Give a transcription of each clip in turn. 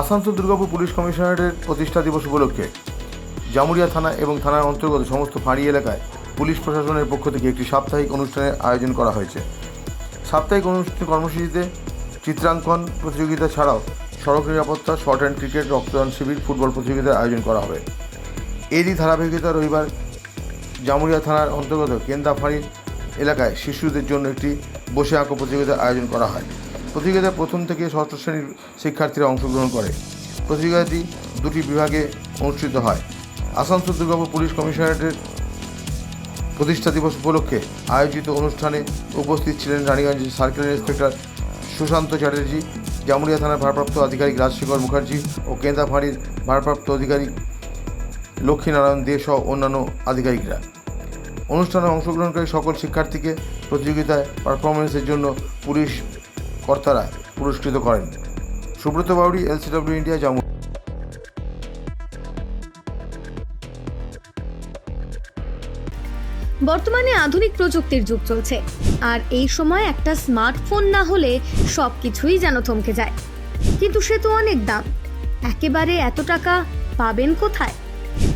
Asansol Durgapur police কমিশনারেটের প্রতিষ্ঠা দিবস উপলক্ষে জামুরিয়া থানা এবং থানার অন্তর্গত সমস্ত ফাঁড়ি এলাকায় পুলিশ প্রশাসনের পক্ষ থেকে একটি সাপ্তাহিক অনুষ্ঠানের আয়োজন করা হয়েছে। সাপ্তাহিক অনুষ্ঠান কর্মসূচিতে চিত্রাঙ্কন প্রতিযোগিতা ছাড়াও সড়ক নিরাপত্তা শর্ট অ্যান্ড ক্রিকেট, রক্তদান শিবির, ফুটবল প্রতিযোগিতার আয়োজন করা হবে। এরই ধারাবাহিকতা রবিবার জামুরিয়া থানার অন্তর্গত কেন্দাফাড়ি এলাকায় শিশুদের জন্য একটি বসে আঁকো প্রতিযোগিতার আয়োজন করা হয়। প্রতিযোগিতায় প্রথম থেকে ষষ্ঠ শ্রেণির শিক্ষার্থীরা অংশগ্রহণ করে। প্রতিযোগিতাটি দুটি বিভাগে অনুষ্ঠিত হয়। আসানসোল দুর্গাপুর পুলিশ কমিশনারেটের প্রতিষ্ঠা দিবস উপলক্ষে আয়োজিত অনুষ্ঠানে উপস্থিত ছিলেন রানীগঞ্জ সার্কেল ইন্সপেক্টর সুশান্ত চ্যাটার্জি জামুরিয়া থানার ভারপ্রাপ্ত আধিকারিক রাজশেখর মুখার্জি ও কেন্দাফাড়ির ভারপ্রাপ্ত আধিকারিক লক্ষ্মীনারায়ণ দে সহ অন্যান্য আধিকারিকরা। অনুষ্ঠানে অংশগ্রহণকারী সকল শিক্ষার্থীকে প্রতিযোগিতায় পারফরমেন্সের জন্য পুলিশ কর্তারা পুরস্কৃত করেন। সুব্রত বাউরি এলসিডব্লিউ ইন্ডিয়া, জামু বর্তমানে আধুনিক প্রযুক্তির যুগ চলছে। আর এই সময় একটা স্মার্টফোন না হলে সব কিছুই যেন থমকে যায়। কিন্তু সে তো অনেক দাম। একেবারে এত টাকা পাবেন কোথায়?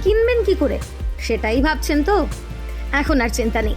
কিনবেন কি করে? সেটাই ভাবছেন তো? এখন আর চিন্তা নেই।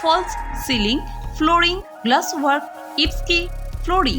false ceiling flooring glass work ইপসকি flooring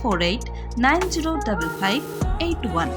four eight nine zero double five eight one